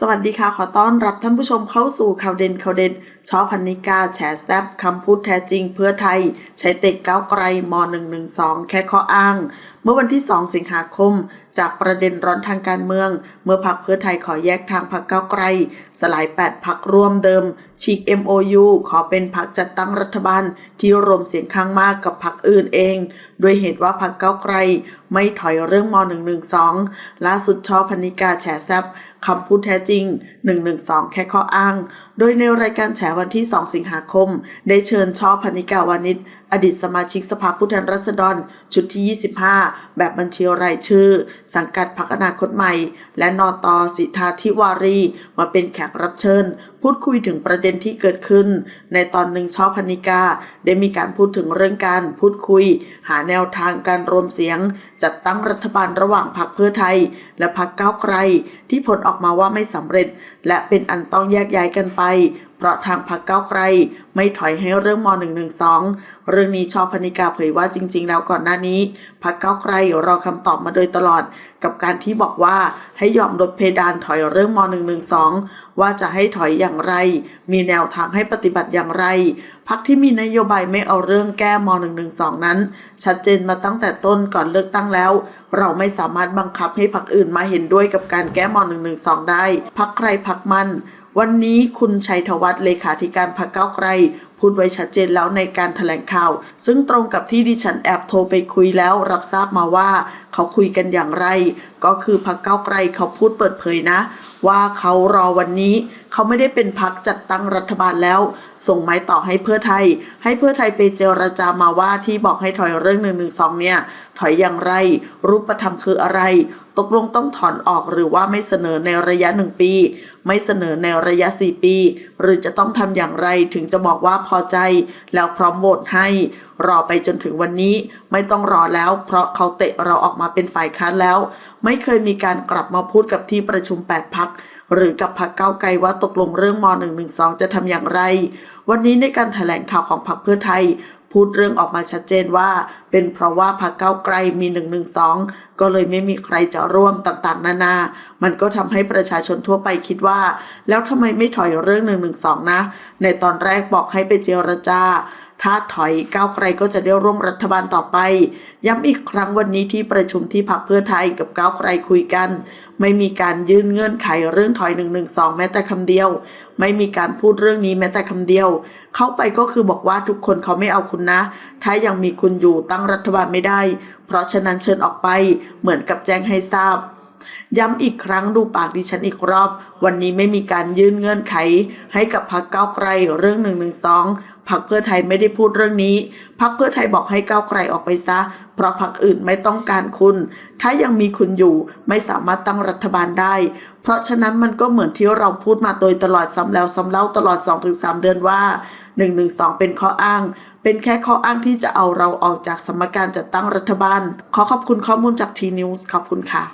สวัสดีค่ะ ขอต้อนรับท่านผู้ชมเข้าสู่ข่าวเด่นข่าวเด่นช่อพันนิกาแฉแซบคำพูดแท้จริงเพื่อไทย ใช้เตะก้าวไกลม .112 แค่ข้ออ้าง เมื่อวันที่ 2 สิงหาคม จากประเด็นร้อนทางการเมือง เมื่อพักเพื่อไทยขอแยกทางพักก้าวไกล สลาย 8 พักร่วมเดิม ฉีก MOU ขอเป็นพักจัดตั้งรัฐบาลที่รวมเสียงข้างมากกับพักอื่นเองด้วยเหตุว่าพักก้าวไกลไม่ถอยเรื่องม .112 ล่าสุดช่อพนิกาแฉแซบคำพูดแท้จริง 112 แค่ข้ออ้าง โดยในรายการแฉวันที่ 2 สิงหาคม ได้เชิญช่อพนิกาวานิชอดีตสมาชิกสภาผู้แทนราษฎร ชุดที่ 25 แบบบัญชีรายชื่อ สังกัดพักอนาคตใหม่ และนอตอสิทธาธิวารี มาเป็นแขกรับเชิญ พูดคุยถึงประเด็นที่เกิดขึ้น ในตอนหนึ่งช่อพนิกา ได้มีการพูดถึงเรื่องการพูดคุย หาแนวทางการรวมเสียงจัดตั้งรัฐบาลระหว่างพรรคเพื่อไทย และพรรคก้าวไกล ที่ผลออกมาว่าไม่สำเร็จ และเป็นอันต้องแยกย้ายกันไป เพราะทางพรรคเก้าไกลไม่ถอยให้เรื่องม .112 เรื่องนี้ชอบพนิกาเผยว่าจริง ๆ แล้วก่อนหน้านี้พรรคเก้าไกลรอคำตอบมาโดยตลอด กับการที่บอกว่าให้ยอมลดเพดานถอยเรื่องม .112 ว่าจะให้ถอยอย่างไร มีแนวทางให้ปฏิบัติอย่างไรพักที่มีนโยบายไม่เอาเรื่องแก้ม .112 นั้น ชัดเจนมาตั้งแต่ต้นก่อนเลือกตั้งแล้ว เราไม่สามารถบังคับให้พักอื่นมาเห็นด้วยกับการแก้ม .112 ได้พักใครพักมัน วันนี้คุณชัยธวัฒน์เลขาธิการพรรคก้าไกลพูดไว้ชัดเจนแล้วในการถแถลงข่าว ซึ่งตรงกับที่ดิฉันแอบโทรไปคุยแล้วรับทราบมาว่าเขาคุยกันอย่างไร ก็คือพรรคก้าไกลเขาพูดเปิดเผยนะ ว่าเขารอวันนี้ เขาไม่ได้เป็นพักจัดตั้งรัฐบาลแล้ว ส่งไม้ต่อให้เพื่อไทย ให้เพื่อไทยไปเจรจามาว่าที่บอกให้ถอยเรื่อง1นึเนี่ย ถอยอย่างไร รูปธรรมคืออะไร ตกลงต้องถอนออกหรือว่าไม่เสนอในระยะหนึ่งปี ไม่เสนอในระยะ4ปี หรือจะต้องทำอย่างไรถึงจะบอกว่าพอใจ แล้วพร้อมโหวตให้ รอไปจนถึงวันนี้ไม่ต้องรอแล้ว เพราะเขาเตะเราออกมาเป็นฝ่ายค้านแล้ว ไม่เคยมีการกลับมาพูดกับที่ประชุม 8 พัก หรือกับพักเก้าไกลว่าตกลงเรื่องม .112 จะทำอย่างไร วันนี้ในการถแถลงข่าวของพรรคเพื่อไทยพูดเรื่องออกมาชัดเจนว่า เป็นเพราะว่าพรรคก้าไกลมี112ก็เลยไม่มีใครจะร่วมต่างๆ นานา มันก็ทำให้ประชาชนทั่วไปคิดว่า แล้วทำไมไม่ถอยเรื่อง112นะ ในตอนแรกบอกให้ไปเจรจา ถ้าถอยก้าวไกลก็จะได้ร่วมรัฐบาลต่อไป ย้ำอีกครั้งวันนี้ที่ประชุมที่พักเพื่อไทยกับก้าวไกลคุยกัน ไม่มีการยื่นเงื่อนไขเรื่องถอย112แม้แต่คำเดียว ไม่มีการพูดเรื่องนี้แม้แต่คำเดียว เข้าไปก็คือบอกว่าทุกคนเขาไม่เอาคุณนะ ถ้ายังมีคุณอยู่ตั้งรัฐบาลไม่ได้ เพราะฉะนั้นเชิญออกไปเหมือนกับแจ้งให้ทราบ ย้ำอีกครั้งดูปากดิฉันอีกรอบ วันนี้ไม่มีการยื่นเงื่อนไข ให้กับพรรคก้าวไกลเรื่อง1นึพรรคเพื่อไทยไม่ได้พูดเรื่องนี้พรรคเพื่อไทยบอกให้ก้าวไกลออกไปซะ เพราะพรรคอื่นไม่ต้องการคุณ ถ้ายังมีคุณอยู่ไม่สามารถตั้งรัฐบาลได้ เพราะฉะนั้นมันก็เหมือนที่เราพูดมาโดยตลอดซ้ำแล้วซ้ำเล่าตลอด 2-3 เดือนว่า 112 เป็นข้ออ้าง เป็นแค่ข้ออ้างที่จะเอาเราออกจากสมการจัดตั้งรัฐบาล ขอขอบคุณข้อมูลจากทีนิวส์ขอบคุณค่ะ